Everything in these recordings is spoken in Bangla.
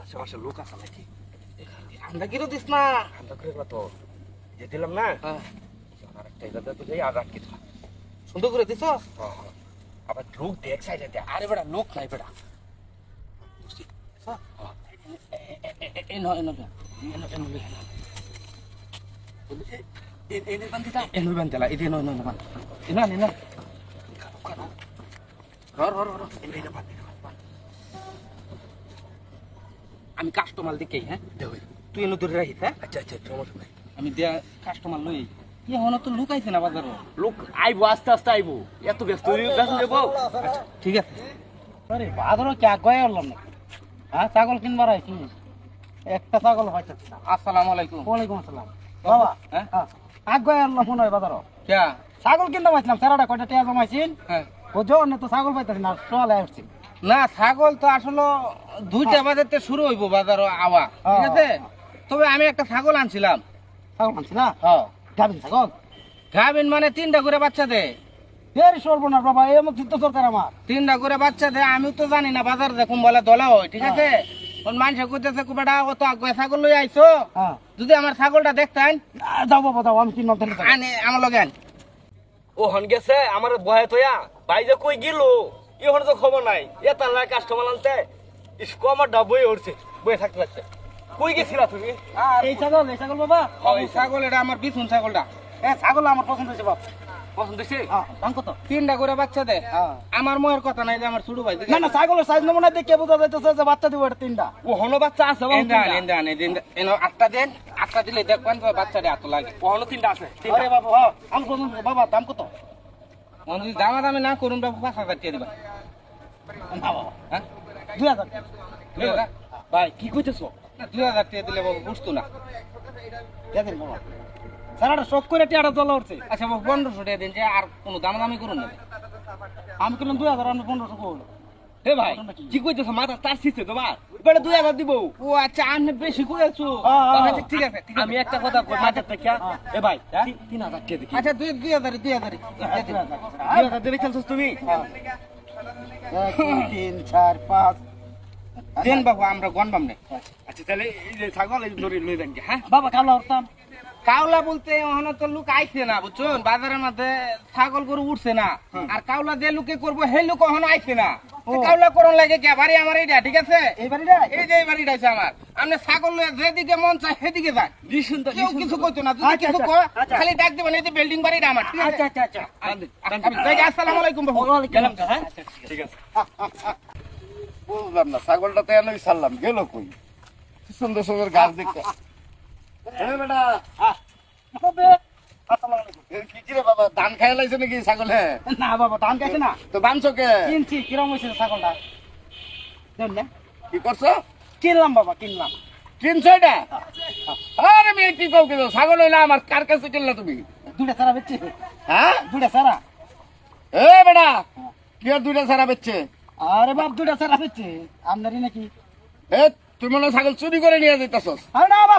আশেপাশে লোক আছে নাকি আমরা কি দিস না ঠান্ডা করে তো যে দিলাম না হ্যাঁ, আর একটা এটা তো যাই আর থাক সুন্দর করে দিছ আবার লোক দেখ সাইডে দেখ আরে বেটা লোক নাই বেটা বুঝছি এনো এনো এনো এনো এনে বান্ধিতা এনো বান্দেলা ইদে এনো এনো বান এনো এনো আমি কাস্টমার দেখে হ্যাঁ? তুই এনো ধরে রাখিস হ্যাঁ? আচ্ছা আচ্ছা সমস্যা নাই আমি দেয়া কাস্টমার লই কি হনো তো লুকাইছে না বাজারও লোক আইবো আস্তে আস্তে আইবো। এত ব্যস্ত ব্যস্ত যাব আচ্ছা ঠিক আছে। আরে বাজারও কে গয়া হলাম না হ্যাঁ ছাগল কিনবার আইছি একটা ছাগল হয়তো। আসসালামু আলাইকুম। ওয়ালাইকুম আসসালাম। বাবা হ্যাঁ? আগ গয়া হলাম মনে হয় বাজারও কে? ছাগল কিনতে পাইছিলাম সারাটা কয়টা টিয়া জমাইছিন? হ্যাঁ। অন্য তো ছাগল পাইতাছি না চলে আসছি। না ছাগল তো আসলে দুইটা বাজারতে শুরু হইব বাজারও আওয়া ঠিক আছে? তবে আমি একটা ছাগল আনছিলাম। ছাগল আনছি না? হ্যাঁ। গাভিন ছাগল? গাভিন মানে তিনটা করে বাচ্চা দেয় এর সর্বনাশ বাবা এই আমার চিত্ত সরকার আমার। তিনটা করে বাচ্চা দেয় আমি তো জানি না বাজার দেখুন বলে দলা হয় ঠিক আছে? কোন মানুষে কইতেছে কো বেটা ও তো আগে ছাগল লই আইছো? যদি আমার ছাগলটা দেখতেন বাবা দাও আমি কিনলাম আনে আমার লগে আন। ও হন গেছে আমার বয়ে তোয়া ভাই যে কই গেল? এখন তো খবর নাই এ তার কাস্টমার আনতে ইসকো আমার ডাবই উঠছে বয়ে থাকতে লাগছে কই গেছিলা তুমি? এই ছাগল এই ছাগল বাবা? এই ছাগল এটা আমার বিছুন ছাগলটা। এ ছাগল আমার পছন্দ হয়েছে বাবা পছন্দ দাম কত? তিনটা করে বাচ্চা দে। আমার ময়ের কথা নাই যে আমার ছোট ভাই না না ছাগলের সাইজ নমুনা দেখে বোঝা যাইতেছে যে বাচ্চা দিব তিনটা। ও বাচ্চা আছে আটটা দেন আটটা দিলে দেখবেন তো বাচ্চাটা এত লাগে। ও তিনটা আছে আরে বাবা হ্যাঁ আমি পছন্দ বাবা দাম কত? যদি দামা দামে না করুন বাবা পাঁচ হাজার টাকা দিবা। না বাবা। হ্যাঁ? দুই হাজার। ভাই কি কইতেছো? দুই হাজার টাকা দিলে বাবা বুঝতো না। বাবা? সারাটা শখ করে টিয়াটা চলা উঠছে। আচ্ছা পনেরোশো টাকা দিন যে আর কোনো দাম দামি করুন না। আমি কিনলাম দুই হাজার আপনি পনেরোশো করুন হে ভাই কি কইতেছো মাথা তার শিখছে তোমার বেটা দুই হাজার দিব। ও আচ্ছা আপনি বেশি করেছ আচ্ছা ঠিক আছে আমি একটা কথা কই মাথার থেকে এ ভাই তিন- হাজার টাকা দেখি? আচ্ছা দুই দুই হাজার দুই হাজার দুই হাজার। দেবে খেলছো তুমি? তিন চার পাঁচ। দেন বাবু আমরা গনবাম নে। আচ্ছা তাহলে এই যে ছাগল এই ধরে লই দেন হ্যাঁ? বাবা কালো হরতাম। কাউলা বলতে ওখানে তো লোক আইছে না বুঝছেন? বাজারের মধ্যে ছাগল গরু উঠছে না। আর কাউলা যে লোকে করব সেই লোক ওখানে আইছে না। কাউলা করন লাগে কে? বাড়ি আমার এইটা ঠিক আছে? এই বাড়িটা এই যে এই বাড়িটা আছে আমার। আপনি ছাগল যেদিকে মন চায় সেদিকে যান। কেউ কিছু কইতো না যদি কিছু কয় খালি ডাক দিবেন এই যে বিল্ডিং বাড়িটা আমার ঠিক আছে? আচ্ছা আচ্ছা আচ্ছা। আসসালামু আলাইকুম বাবু। হ্যাঁ? ঠিক আছে। বুঝলাম না ছাগলটা তো এনেই ছাড়লাম গেল কই? সুন্দর সুন্দর গাছ দেখতে। বেটা বাবা ধান খাই লাইছে নাকি ছাগলে? না বাবা ধান খাইছে না। তো বানছো কে কিনছি কিরম হয়েছে ছাগলটা? কি করছ? কিনলাম বাবা কিনলাম। কিনছো এটা? আরে মেয়ে কি কও কিন্তু ছাগল হইলে আমার কার কাছে কিনলা তুমি? দুটা সারা বেচছে। হ্যাঁ? দুটা সারা এ বেটা কি আর দুইটা ছাড়া বেচছে? আরে বাপ দুটা সারা বেচছে। আপনারই নাকি? এ তুমি মনে ছাগল চুরি করে নিয়ে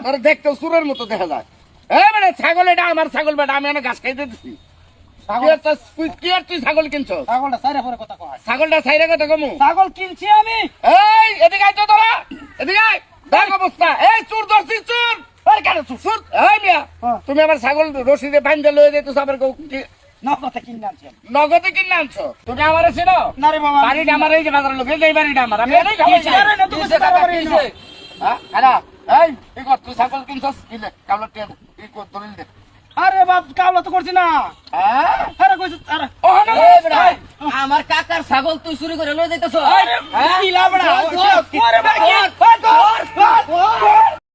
আরে দেখতে সুরের মতো দেখা যায়। এ বেটা ছাগল এটা আমার ছাগল বেটা আমি এনে ঘাস খাইতে দিছি। তুই তুই ছাগলটা কথা কয়। ছাগলটা সাইরে কথা কমু? ছাগল কিনছি আমি। এই এদিকে আইতো তোরা। এদিকে আয়। দেখ অবস্থা। এই চুর ধরছি চুর। তুই হ্যাঁ। তুমি আমার ছাগল রশিদে বাইন্দে লয়ে যেতে সাবের কিনে আনছি আমি। নগদে কিনে আনছো তুমি আমার ছিল না রে বাবা বাড়িটা আমার এই যে বাজার লোক এই বাড়িটা আমার আমি এটাই কিসে? আরে। হ্যাঁ এই তুই ছাগল কিনছস কিনে টেন দলিল দে বাপ কাওলা তো করছি না হ্যাঁ আরে কইছ আরে ও না আমার কাকার ছাগল তুই চুরি করে লই যাইতেছ আরে কি বাবা